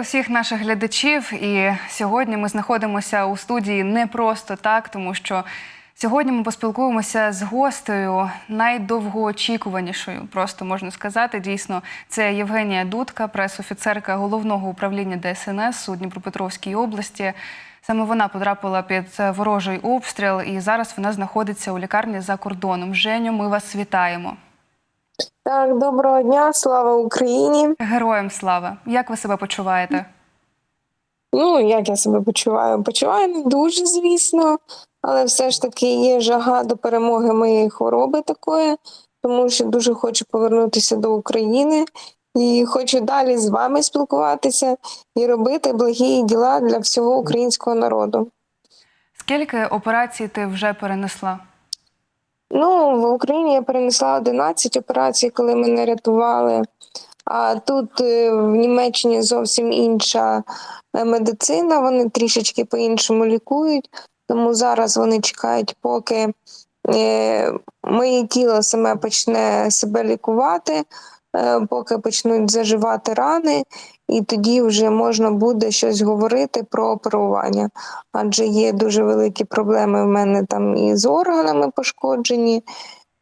Вітаю усіх наших глядачів. І сьогодні ми знаходимося у студії не просто так, тому що сьогодні ми поспілкуємося з гостею найдовгоочікуванішою, просто можна сказати. Дійсно, це Євгенія Дудка, прес-офіцерка головного управління ДСНС у Дніпропетровській області. Саме вона потрапила під ворожий обстріл, і зараз вона знаходиться у лікарні за кордоном. Женю, ми вас вітаємо. Так, доброго дня, слава Україні. Героям слава! Як ви себе почуваєте? Ну, як я себе почуваю? Почуваю не дуже, звісно, але все ж таки є жага до перемоги моєї хвороби такої, тому що дуже хочу повернутися до України і хочу далі з вами спілкуватися і робити благі діла для всього українського народу. Скільки операцій ти вже перенесла? Ну, в Україні я перенесла 11 операцій, коли мене рятували. А тут е, в Німеччині зовсім інша е, медицина, вони трішечки по-іншому лікують. Тому зараз вони чекають, поки е, моє тіло саме почне себе лікувати, поки почнуть заживати рани, і тоді вже можна буде щось говорити про оперування. Адже є дуже великі проблеми в мене там і з органами пошкоджені.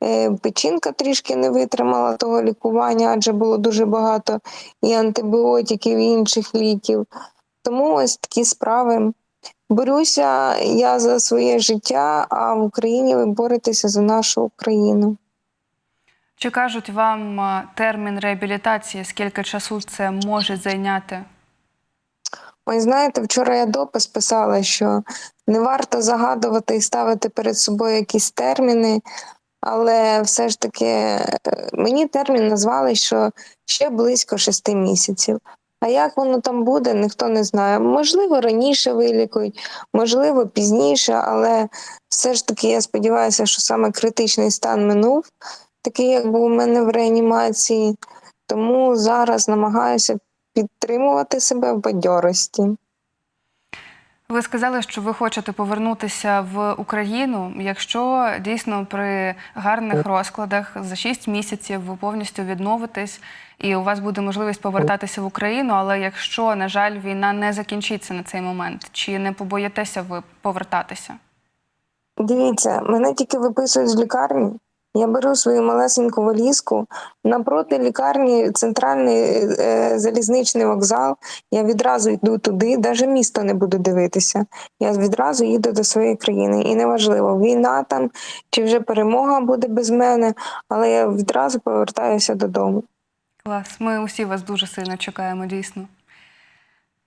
Е, Печінка трішки не витримала того лікування, адже було дуже багато і антибіотиків, і інших ліків. Тому ось такі справи. Борюся я за своє життя, а в Україні ви боретеся за нашу Україну. Чи кажуть вам термін реабілітації? Скільки часу це може зайняти? Ой, знаєте, вчора я допис писала, що не варто загадувати і ставити перед собою якісь терміни, але все ж таки е, мені термін назвали, що ще близько шести місяців. А як воно там буде, ніхто не знає. Можливо, раніше вилікують, можливо, пізніше, але все ж таки я сподіваюся, що саме критичний стан минув, такий, як був у мене в реанімації. Тому зараз намагаюся підтримувати себе в бадьорості. Ви сказали, що ви хочете повернутися в Україну. Якщо дійсно при гарних розкладах за 6 місяців ви повністю відновитесь і у вас буде можливість повертатися в Україну, але якщо, на жаль, війна не закінчиться на цей момент, чи не побоїтеся ви повертатися? Дивіться, мене тільки виписують з лікарні. Я беру свою малесеньку валізку напроти лікарні, центральний е, залізничний вокзал. Я відразу йду туди, навіть місто не буду дивитися. Я відразу їду до своєї країни. І неважливо, війна там чи вже перемога буде без мене, але я відразу повертаюся додому. Клас, ми усі вас дуже сильно чекаємо, дійсно.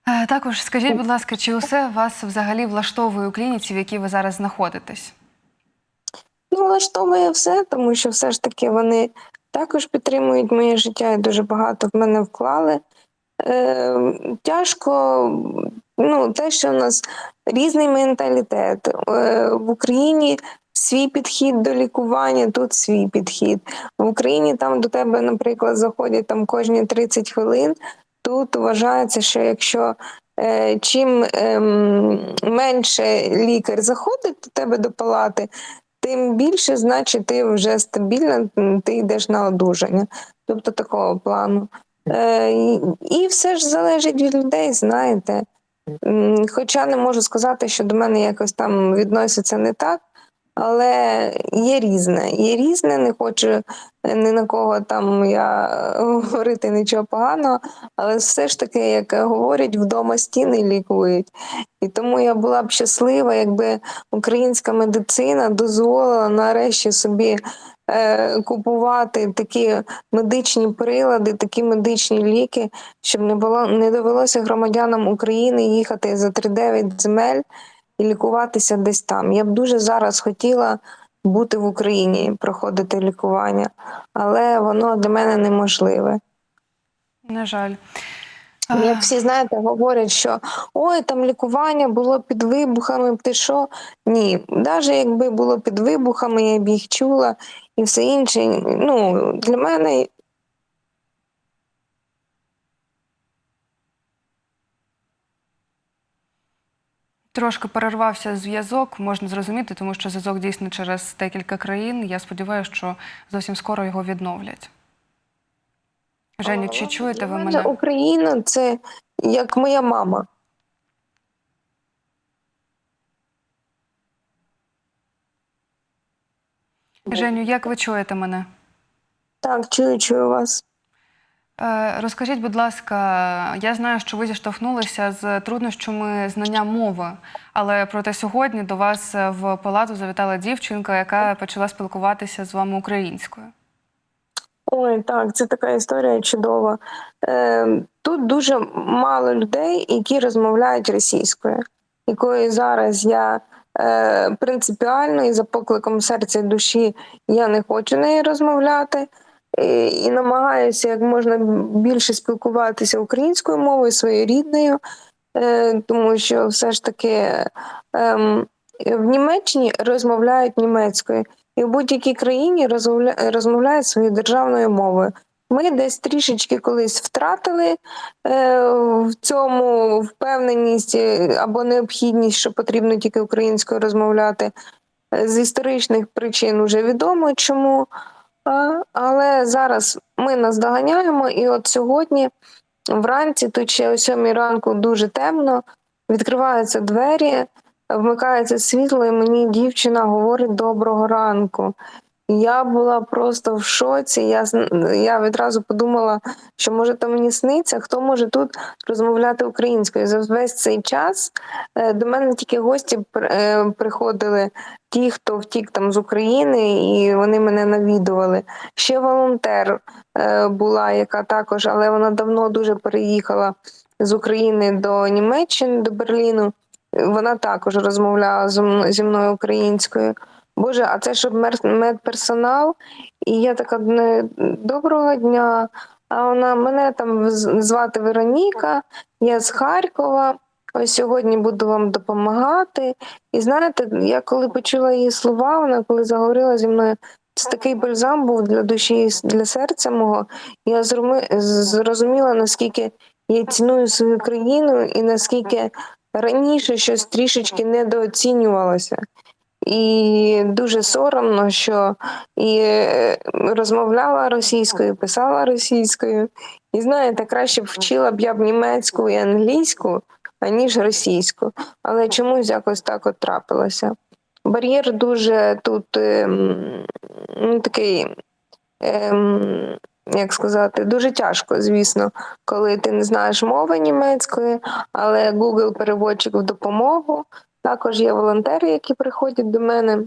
Е, Також скажіть, будь ласка, чи усе вас взагалі влаштовує у клініці, в якій ви зараз знаходитесь? Ну, влаштовує все, тому що все ж таки вони також підтримують моє життя і дуже багато в мене вклали. Е, тяжко, ну, те, що у нас різний менталітет. Е, в Україні свій підхід до лікування, тут свій підхід. В Україні там до тебе, наприклад, заходять там кожні 30 хвилин. Тут вважається, що якщо е, чим ем, менше лікар заходить до тебе до палати, тим більше, значить, ти вже стабільна, ти йдеш на одужання. Тобто такого плану. Е, і, і все ж залежить від людей, знаєте. Хоча не можу сказати, що до мене якось там відносяться не так, але є різне. Є різне, не хочу е, ні на кого там я говорити нічого поганого, але все ж таки, як говорять, вдома стіни лікують. І тому я була б щаслива, якби українська медицина дозволила нарешті собі е, купувати такі медичні прилади, такі медичні ліки, щоб не було не довелося громадянам України їхати за 3-9 земель і лікуватися десь там. Я б дуже зараз хотіла бути в Україні, проходити лікування, але воно для мене неможливе. На жаль. Як всі знаєте, говорять, що ой, там лікування було під вибухами, ти що? Ні, навіть якби було під вибухами, я б їх чула і все інше. Ну, для мене Трошки перервався зв'язок, можна зрозуміти, тому що зв'язок дійсно через декілька країн. Я сподіваюся, що зовсім скоро його відновлять. Женю, чи чуєте ви мене? Україна це як моя мама. Женю, як ви чуєте мене? Так, чую, чую вас. Е, Розкажіть, будь ласка, я знаю, що ви зіштовхнулися з труднощами знання мови, але проте сьогодні до вас е, в палату завітала дівчинка, яка почала спілкуватися з вами українською. Ой, так, це така історія чудова. Е, тут дуже мало людей, які розмовляють російською, якою зараз я е, принципіально і за покликом серця і душі я не хочу нею розмовляти. І, намагаюся як можна більше спілкуватися українською мовою, своєю рідною, е, тому що все ж таки ем, в Німеччині розмовляють німецькою, і в будь-якій країні розмовляють своєю державною мовою. Ми десь трішечки колись втратили е, в цьому впевненість е, або необхідність, що потрібно тільки українською розмовляти. Е, З історичних причин вже відомо чому. Але зараз ми наздоганяємо, і от сьогодні вранці, тут ще о сьомій ранку дуже темно, відкриваються двері, вмикається світло, і мені дівчина говорить доброго ранку. Я була просто в шоці. Я, я відразу подумала, що може то мені сниться, хто може тут розмовляти українською. За весь цей час е, до мене тільки гості е, приходили, ті, хто втік там з України, і вони мене навідували. Ще волонтер е, була, яка також, але вона давно дуже переїхала з України до Німеччини, до Берліну. Вона також розмовляла зі мною, українською. Боже, а це щоб медперсонал, і я така доброго дня. А вона мене там звати Вероніка, я з Харкова. Ось сьогодні буду вам допомагати. І знаєте, я коли почула її слова, вона коли заговорила зі мною, це такий бальзам був для душі і для серця мого. Я зрозуміла, наскільки я ціную свою країну і наскільки раніше щось трішечки недооцінювалося. І дуже соромно, що і е, розмовляла російською, писала російською. І знаєте, краще б вчила б я б німецьку і англійську, аніж російську. Але чомусь якось так от трапилося. Бар'єр дуже тут ем, ну, такий, ем, як сказати, дуже тяжко, звісно, коли ти не знаєш мови німецької, але Google переводчик в допомогу. Також є волонтери, які приходять до мене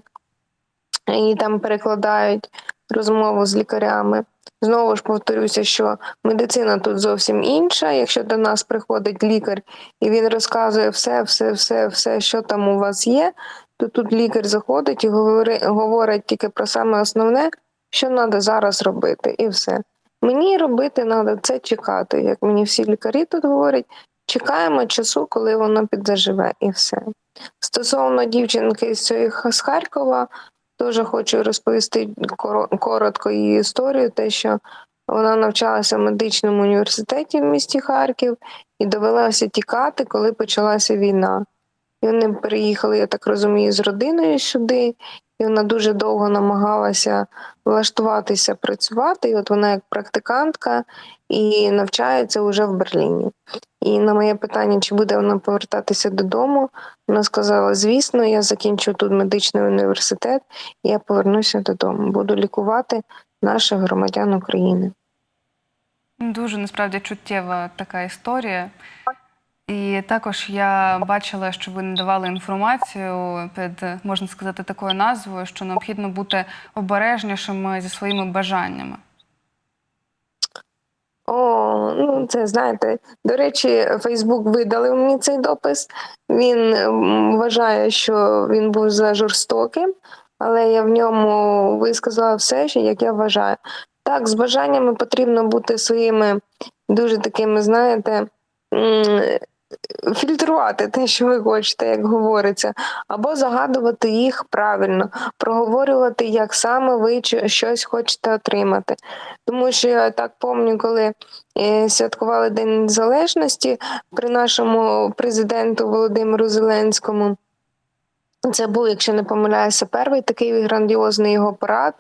і там перекладають розмову з лікарями. Знову ж повторюся, що медицина тут зовсім інша. Якщо до нас приходить лікар і він розказує все, все, все, все, що там у вас є, то тут лікар заходить і говорить, тільки про саме основне, що треба зараз робити, і все. Мені робити треба це чекати. Як мені всі лікарі тут говорять, чекаємо часу, коли воно підзаживе, і все. Стосовно дівчинки з Харкова, теж хочу розповісти коротко її історію, те, що вона навчалася в медичному університеті в місті Харків і довелося тікати, коли почалася війна. І вони переїхали, я так розумію, з родиною сюди, і вона дуже довго намагалася влаштуватися працювати. І от вона як практикантка і навчається вже в Берліні. І на моє питання, чи буде вона повертатися додому, вона сказала: звісно, я закінчу тут медичний університет, і я повернуся додому. Буду лікувати наших громадян України. Дуже насправді чуттєва така історія. І також я бачила, що ви надавали інформацію під, можна сказати, такою назвою, що необхідно бути обережнішими зі своїми бажаннями. О, ну це знаєте. До речі, Фейсбук видалив мені цей допис. Він вважає, що він був за жорстоким, але я в ньому висказала все, що як я вважаю. Так, з бажаннями потрібно бути своїми дуже такими, знаєте, фільтрувати те, що ви хочете, як говориться, або загадувати їх правильно, проговорювати, як саме ви щось хочете отримати. Тому що я так пам'ятаю, коли е, святкували День Незалежності при нашому президенту Володимиру Зеленському. Це був, якщо не помиляюся, перший такий грандіозний його парад,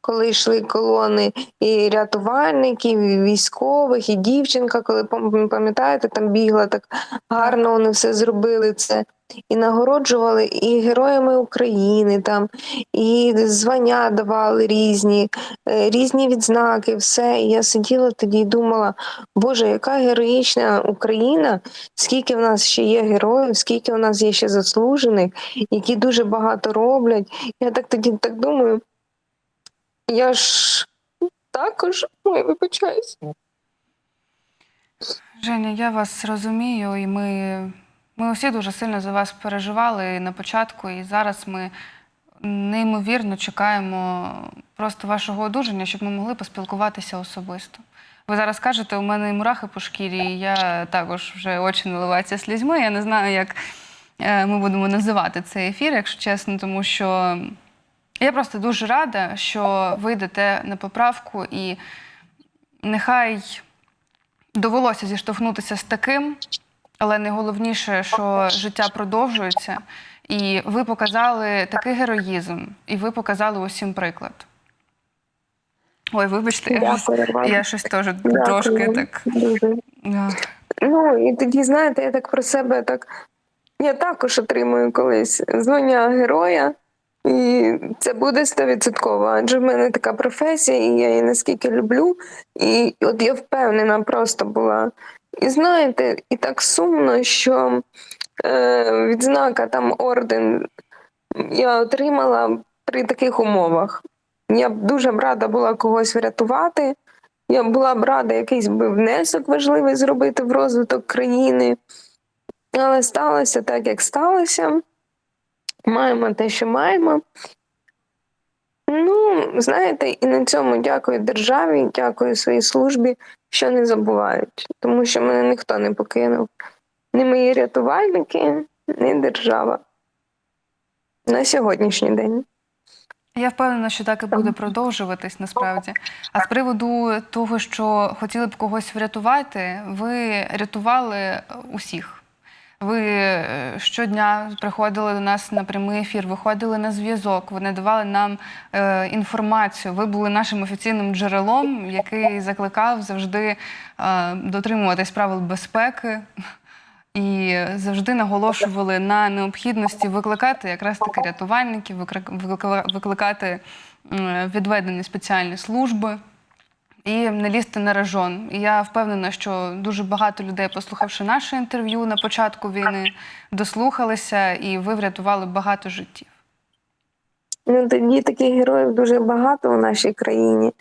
коли йшли колони і рятувальників, і військових, і дівчинка, коли пам'ятаєте, там бігла так гарно, вони все зробили це. І нагороджували і героями України, там, і звання давали різні, е, різні відзнаки, все. І я сиділа тоді і думала, Боже, яка героїчна Україна, скільки в нас ще є героїв, скільки в нас є ще заслужених, які дуже багато роблять. Я так тоді так думаю. Я ж також ой, вибачаюсь. Женя, я вас розумію, і ми, ми усі дуже сильно за вас переживали на початку, і зараз ми неймовірно чекаємо просто вашого одужання, щоб ми могли поспілкуватися особисто. Ви зараз кажете, у мене і мурахи по шкірі, і я також вже очі наливаються слізьми. Я не знаю, як е, ми будемо називати цей ефір, якщо чесно, тому що я просто дуже рада, що ви йдете на поправку, і нехай довелося зіштовхнутися з таким, але найголовніше, що життя продовжується, і ви показали такий героїзм, і ви показали усім приклад. Ой, вибачте, я, щось- Дякую я щось теж Дякую трошки так. дуже. Ну і тоді, знаєте, я так про себе так. Я також отримую колись звання героя, і це буде стовідсотково, адже в мене така професія, і я її наскільки люблю. І от я впевнена просто була. І знаєте, і так сумно, що е, відзнака там орден я отримала при таких умовах. Я б дуже б рада була когось врятувати. Я була б рада якийсь би внесок важливий зробити в розвиток країни. Але сталося так, як сталося. Маємо те, що маємо. Ну, знаєте, і на цьому дякую державі, дякую своїй службі, що не забувають, тому що мене ніхто не покинув. Ні мої рятувальники, ні держава. На сьогоднішній день. Я впевнена, що так і буде продовжуватись насправді. А з приводу того, що хотіли б когось врятувати, ви рятували усіх. Ви е, щодня приходили до нас на прямий ефір, виходили на зв'язок, ви надавали нам е, інформацію. Ви були нашим офіційним джерелом, який закликав завжди е, дотримуватись правил безпеки. І завжди наголошували на необхідності викликати якраз таки рятувальників, викликати відведені спеціальні служби і не лізти на рожон. І я впевнена, що дуже багато людей, послухавши наше інтерв'ю на початку війни, дослухалися, і ви врятували багато життів. Ну, тоді таких героїв дуже багато у нашій країні.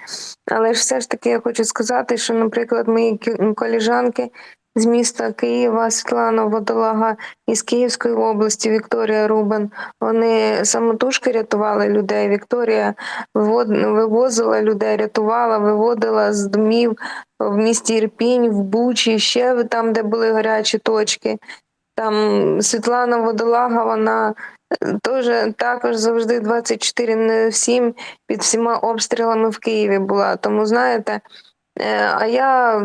Але ж все ж таки я хочу сказати, що, наприклад, мої коліжанки з міста Києва, Світлана Водолага із Київської області Вікторія Рубан, вони самотужки рятували людей. Вікторія вивозила людей, рятувала, виводила з домів в місті Ірпінь, в Бучі, ще там, де були гарячі точки. Там Світлана Водолага, вона Тоже також завжди 24 на 7 під всіма обстрілами в Києві була. Тому знаєте, е, а я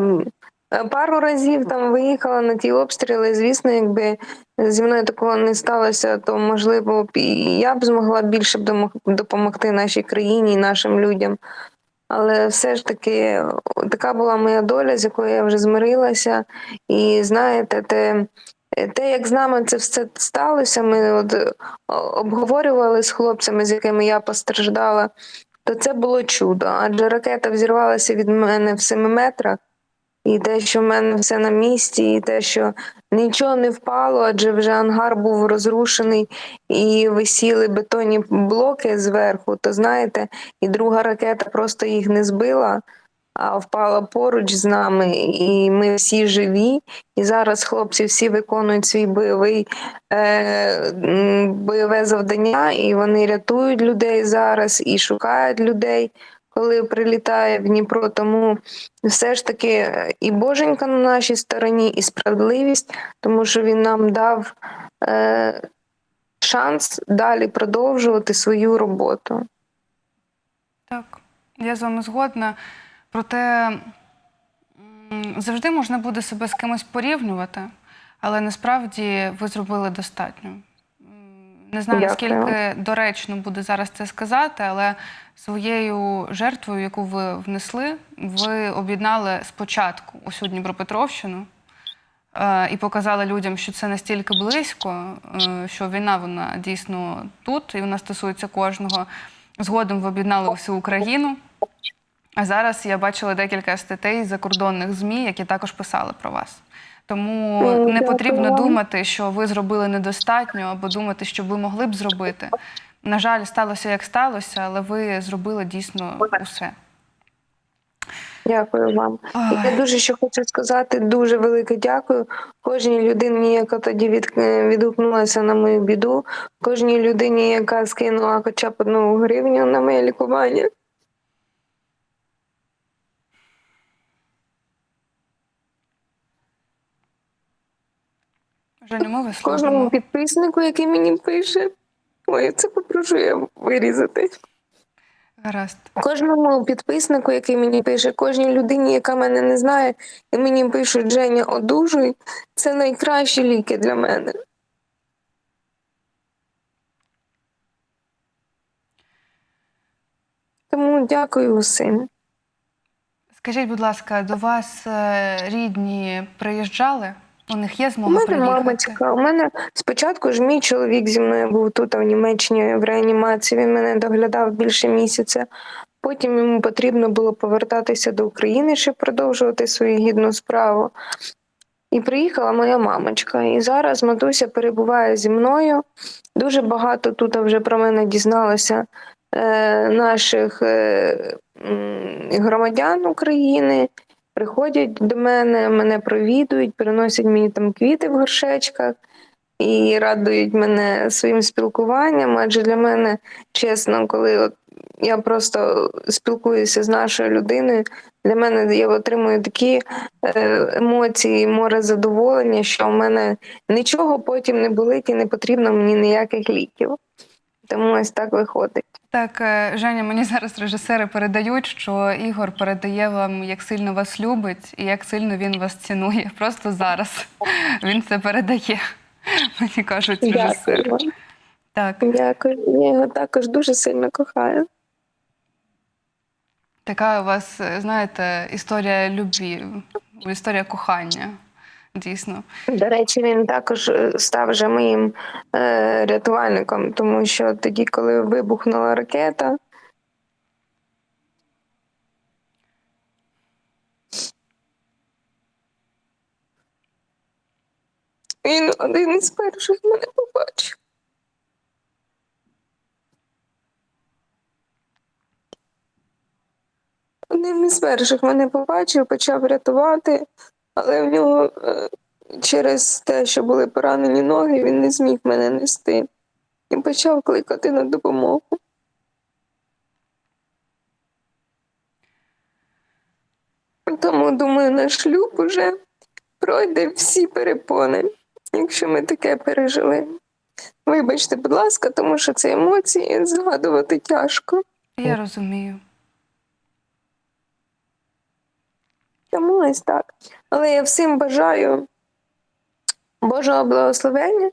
пару разів там виїхала на ті обстріли. Звісно, якби зі мною такого не сталося, то можливо б і я б змогла більше допомогти нашій країні і нашим людям. Але все ж таки, така була моя доля, з якою я вже змирилася. І знаєте, те, те, як з нами це все сталося, ми от е, обговорювали з хлопцями, з якими я постраждала, то це було чудо. Адже ракета взірвалася від мене в 7 метрах, і те, що в мене все на місці, і те, що нічого не впало, адже вже ангар був розрушений і висіли бетонні блоки зверху, то знаєте, і друга ракета просто їх не збила. А впала поруч з нами, і ми всі живі. І зараз хлопці всі виконують свій бойовий е, бойове завдання, і вони рятують людей зараз і шукають людей, коли прилітає в Дніпро. Тому все ж таки і Боженька на нашій стороні, і справедливість, тому що він нам дав е, шанс далі продовжувати свою роботу. Так, я з вами згодна. Проте завжди можна буде себе з кимось порівнювати, але насправді ви зробили достатньо. Не знаю, Дякую. наскільки доречно буде зараз це сказати, але своєю жертвою, яку ви внесли, ви об'єднали спочатку усю Дніпропетровщину е, і показали людям, що це настільки близько, е, що війна вона дійсно тут, і вона стосується кожного. Згодом ви об'єднали всю Україну. А зараз я бачила декілька статей закордонних ЗМІ, які також писали про вас. Тому Ну, не потрібно думати, що ви зробили недостатньо, або думати, що ви могли б зробити. На жаль, сталося як сталося, але ви зробили дійсно усе. Дякую вам. Ой. Я дуже ще хочу сказати дуже велике дякую кожній людині, яка тоді від, е, відгукнулася на мою біду, кожній людині, яка скинула хоча б одну гривню на моє лікування. Женя, ми вас Кожному підписнику, який мені пише. Ой, це попрошу я вирізати. Гаразд. Кожному підписнику, який мені пише, кожній людині, яка мене не знає, і мені пишуть Женя, одужуй, це найкращі ліки для мене. Тому дякую усім. Скажіть, будь ласка, до вас е, рідні приїжджали? У них є У мене приїхати? мамочка. У мене спочатку ж мій чоловік зі мною був тут, в Німеччині в реанімації. Він мене доглядав більше місяця. Потім йому потрібно було повертатися до України, щоб продовжувати свою гідну справу. І приїхала моя мамочка. І зараз матуся перебуває зі мною. Дуже багато тут вже про мене дізналося е, наших е, громадян України. Приходять до мене, мене провідують, приносять мені там квіти в горшечках і радують мене своїм спілкуванням. Адже для мене, чесно, коли от я просто спілкуюся з нашою людиною, для мене я отримую такі е, емоції, море задоволення, що в мене нічого потім не болить і не потрібно мені ніяких ліків. Тому ось так виходить. Так, е, Женя, мені зараз режисери передають, що Ігор передає вам, як сильно вас любить і як сильно він вас цінує. Просто зараз він це передає. Мені кажуть режисери. Дякую. Так, Дякую. Я його також дуже сильно кохаю. така у вас, е, знаєте, історія любві, історія кохання. Дійсно. До речі, він також е, став вже моїм е, рятувальником, тому що тоді, коли вибухнула ракета. Він один із перших мене побачив. Одним із перших мене побачив, почав рятувати, але в нього е, через те, що були поранені ноги, він не зміг мене нести і почав кликати на допомогу. Тому, думаю, наш шлюб уже пройде всі перепони, якщо ми таке пережили. Вибачте, будь ласка, тому що це емоції згадувати тяжко. Я розумію. Тому ось так. Але я всім бажаю Божого благословення.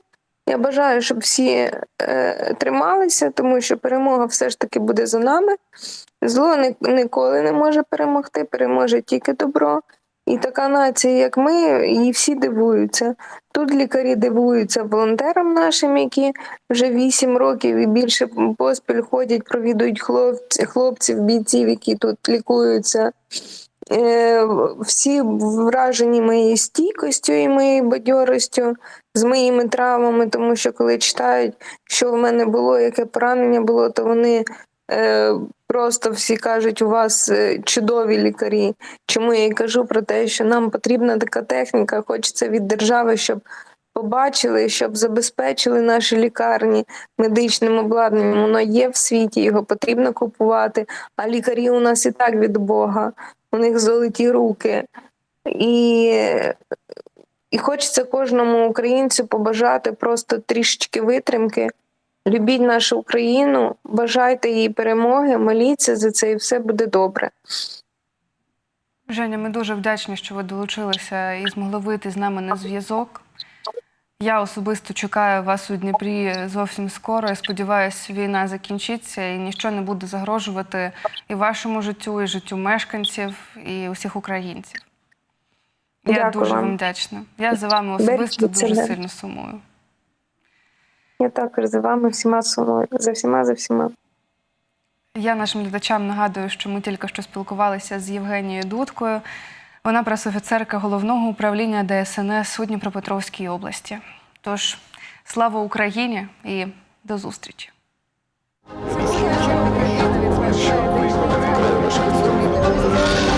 Я бажаю, щоб всі е, трималися, тому що перемога все ж таки буде за нами. Зло ні, ніколи не може перемогти, переможе тільки добро. І така нація, як ми, її всі дивуються. Тут лікарі дивуються волонтерам нашим, які вже 8 років і більше поспіль ходять, провідують хлопці, хлопців, бійців, які тут лікуються. Е, всі вражені моєю стійкостю і моєю бадьоростю, з моїми травмами, тому що коли читають, що в мене було, яке поранення було, то вони е, просто всі кажуть, у вас е, чудові лікарі. Чому я і кажу про те, що нам потрібна така техніка, хочеться від держави, щоб побачили, щоб забезпечили наші лікарні медичним обладнанням. Воно є в світі, його потрібно купувати. А лікарі у нас і так від Бога, у них золоті руки. І, і хочеться кожному українцю побажати просто трішечки витримки. Любіть нашу Україну, бажайте їй перемоги, моліться за це, і все буде добре. Женя, ми дуже вдячні, що ви долучилися і змогли вийти з нами на зв'язок. Я особисто чекаю вас у Дніпрі зовсім скоро. і сподіваюся, війна закінчиться і ніщо не буде загрожувати і вашому життю, і життю мешканців, і усіх українців. Я Дякую дуже вам вам. вдячна. Я за вами особисто Бережіть дуже себе. сильно сумую. Я також за вами всіма сумую. За всіма, за всіма. Я нашим глядачам нагадую, що ми тільки що спілкувалися з Євгенією Дудкою. Вона пресофіцерка головного управління ДСНС у Дніпропетровській області. Тож, слава Україні і до зустрічі! Thank you.